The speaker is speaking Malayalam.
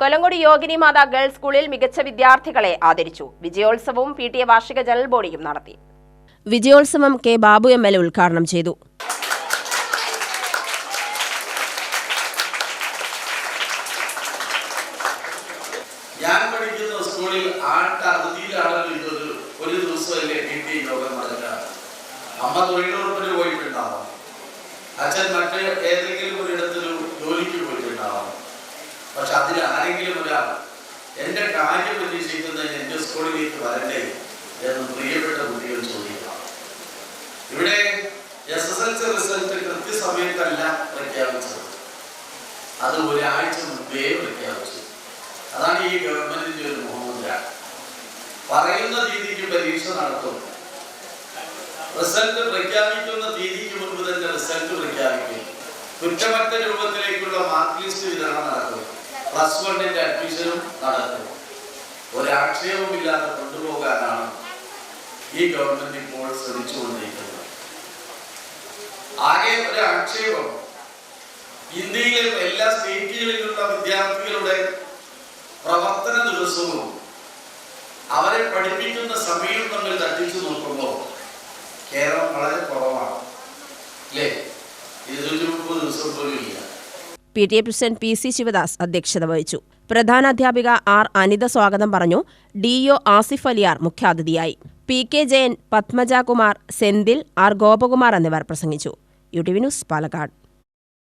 കൊല്ലങ്കോട് യോഗിനി മാതാ ഗേൾസ് സ്കൂളിൽ മികച്ച വിദ്യാർത്ഥികളെ ആദരിച്ചു. വിജയോത്സവവും പി ടി എ വാർഷിക ജനറൽ ബോഡിയും നടത്തി. വിജയോത്സവം K Babu M L A ഉദ്ഘാടനം ചെയ്തു. ഞാൻ പഠിക്കുന്ന സ്കൂളിൽ ആട്ട അവധിയിലാണല്ലോ ഇതൊരു ഒരു ദിവസമല്ലേ പി ടി യോഗം നടക്കുക അമ്മ തൊഴിലുറപ്പിന് പോയിട്ടുണ്ടാവാം. അച്ഛൻ മറ്റ് ഏതെങ്കിലും എന്റെ കാര്യം പ്രതീക്ഷിക്കുന്ന എന്റെ സ്കൂളിലേക്ക് വരട്ടെ എന്ന് പ്രിയപ്പെട്ട കുട്ടികൾ ചോദിക്കാം ഇവിടെ S S L C result കൃത്യസമയത്തല്ല പ്രഖ്യാപിച്ചത്. അത് ഒരാഴ്ച മുമ്പേ പ്രഖ്യാപിച്ചു. അതാണ് ഈ ഗവൺമെന്റിന്റെ ഒരു മുഖമുദ്ര പറയുന്ന രീതിക്ക് പരീക്ഷ നടത്തും. റിസൾട്ട് പ്രഖ്യാപിക്കുന്ന തീയതിക്ക് മുമ്പ് തന്നെ റിസൾട്ട് പ്രഖ്യാപിക്കും. കുറ്റമറ്റ രൂപത്തിലേക്കുള്ള പ്ലസ് വണ്ണിന്റെ അഡ്മിഷനും നടക്കും. ഒരാക്ഷേപമില്ലാതെ കൊണ്ടുപോകാനാണ് ഈ ഗവൺമെന്റ് ഇപ്പോൾ ശ്രമിച്ചുകൊണ്ടിരിക്കുന്നത്. ആകെ ഒരു ആക്ഷേപം. ഇന്ത്യയിലെ എല്ലാ സ്റ്റേറ്റുകളിലുള്ള വിദ്യാർത്ഥികളുടെ പ്രവർത്തന ദിവസവും അവരെ പഠിപ്പിക്കുന്ന സമയം തമ്മിൽ തട്ടിച്ചു നോക്കുമ്പോൾ കേരളം വളരെ കുറവാണ്. അല്ലേ ഇരുന്നൂറ്റി മുപ്പത് ദിവസം പോലും ഇല്ല. P T A president P C Sivadas അധ്യക്ഷത വഹിച്ചു. പ്രധാനാധ്യാപിക ആർ അനിത സ്വാഗതം പറഞ്ഞു. ഡി ഒ ആസിഫ് അലിയാർ മുഖ്യാതിഥിയായി. P K Jayan Padmajakumar Senthil R Gopakumar എന്നിവർ പ്രസംഗിച്ചു. U T V news Palakkad.